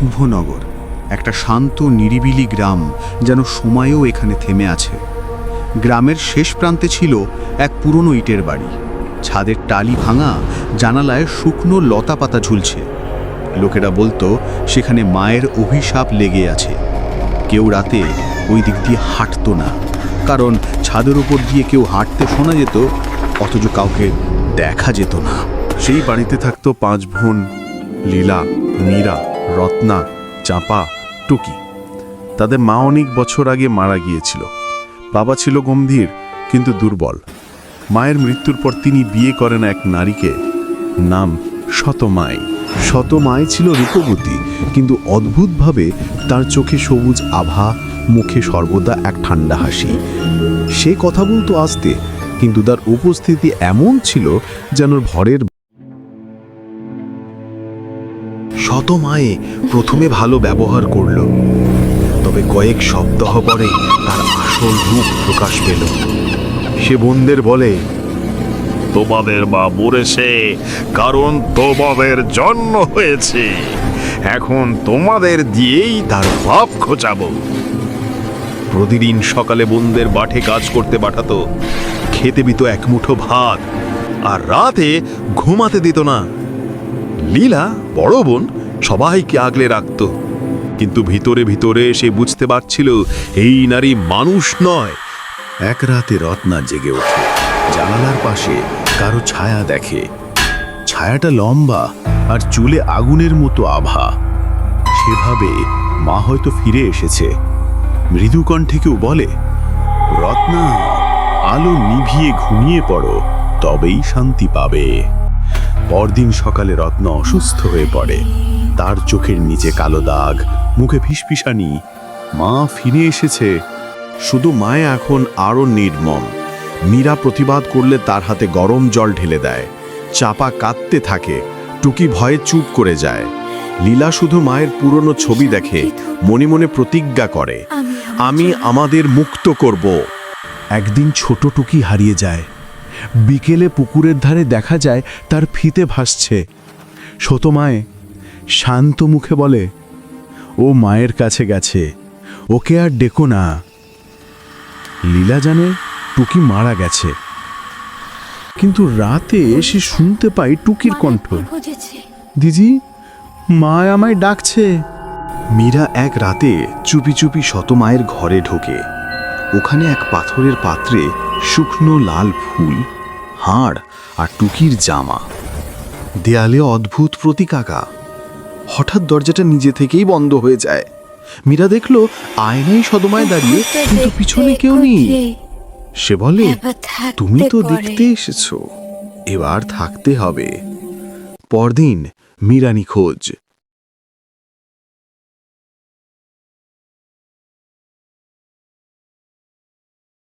শুভনগর, একটা শান্ত, নিরিবিলি গ্রাম যেন সময়ও এখানে থেমে আছে। গ্রামের শেষ প্রান্তে ছিল এক পুরনো ইটের বাড়ি। ছাদের টালি ভাঙা, জানালায় শুকনো লতা পাতা ঝুলছে। লোকেরা বলতো, সেখানে মায়ের অভিশাপ লেগে আছে। কেউ রাতে ওই দিক দিয়ে হাঁটতো না। কারণ ছাদের উপর দিয়ে কেউ হাঁটতে শোনা যেত, অথচ কাউকে দেখা যেত না। সেই বাড়িতে থাকতো পাঁচ বোন, লীলা, মীরা। রত্না, চাপা, টুকি। তাদের মা অনেক বছর আগে মারা গিয়েছিল। বাবা ছিল গম্ভীর, কিন্তু দুর্বল। মায়ের মৃত্যুর পর তিনি বিয়ে করেন এক নারীকে নাম শতমাই। শতমায় ছিল রূপবতী, কিন্তু অদ্ভুতভাবে তার চোখে সবুজ আভা, মুখে সর্বদা এক ঠান্ডা হাসি। সে কথা বলতো আসতে, কিন্তু তার উপস্থিতি এমন ছিল যেন ভরের শতমায়ে প্রথমে ভালো ব্যবহার করল তবে কয়েক সপ্তাহ পরে তার আসল রূপ প্রকাশ পেল। সে বোনদের বলে তোমাদের মা মরেছে কারণ তোমাদের জন্ম হয়েছে। এখন তোমাদের দিয়েই তার পাপ খোঁচাবো। প্রতিদিন সকালে বোনদের বাঠে কাজ করতে পাঠাতো খেতে দিত এক মুঠো ভাত আর রাতে ঘুমাতে দিত না। লীলা, বড় বোন, সবাইকে আগলে রাখত। কিন্তু ভিতরে ভিতরে সে বুঝতে পারছিল, এই নারী মানুষ নয়। এক রাতে রত্না জেগে ওঠে। জানালার পাশে কারও ছায়া দেখে। ছায়াটা লম্বা আর চুলে আগুনের মতো আভা। সেভাবে মা হয়তো ফিরে এসেছে। মৃদুকণ্ঠে কেউ বলে, রত্না, আলো নিভিয়ে ঘুমিয়ে পড়ো, তবেই শান্তি পাবে। পরদিন সকালে রত্ন অসুস্থ হয়ে পড়ে। তার চোখের নিচে কালো দাগ মুখে ফিসফিসানি। মা ফিরে এসেছে। শুধু মায়ে এখন আরও নির্মম। মীরা প্রতিবাদ করলে তার হাতে গরম জল ঢেলে দেয়। চাপা কাঁদতে থাকে। টুকি ভয়ে চুপ করে যায়। লীলা শুধু মায়ের পুরনো ছবি দেখে মনে মনে প্রতিজ্ঞা করে আমি আমাদের মুক্ত করব। একদিন ছোট টুকি হারিয়ে যায়। বিকেলে পুকুরের ধারে দেখা যায় তার ফিতে ভাসছে। শতমায় শান্ত মুখে বলে ও মায়ের কাছে গেছে ওকে আর ডেকো না। লীলা জানে টুকি মারা গেছে। কিন্তু রাতে সে শুনতে পাই টুকির কণ্ঠ। দিদি মা আমায় ডাকছে। মীরা এক রাতে চুপি চুপি শতমায়ের ঘরে ঢোকে। ওখানে এক পাথরের পাত্রে শুকনো লাল ফুল হাড় আর টুকির জামা। দেয়ালে অদ্ভুত প্রতীক আঁকা। হঠাৎ দরজাটা নিজে থেকেই বন্ধ হয়ে যায়। মীরা দেখল আয়নাই সদমায় দাঁড়িয়ে কিন্তু পিছনে কেউ নেই। সে বলে তুমি তো দেখতে এসেছ। এবার থাকতে হবে। পরদিন মীরা নিখোঁজ।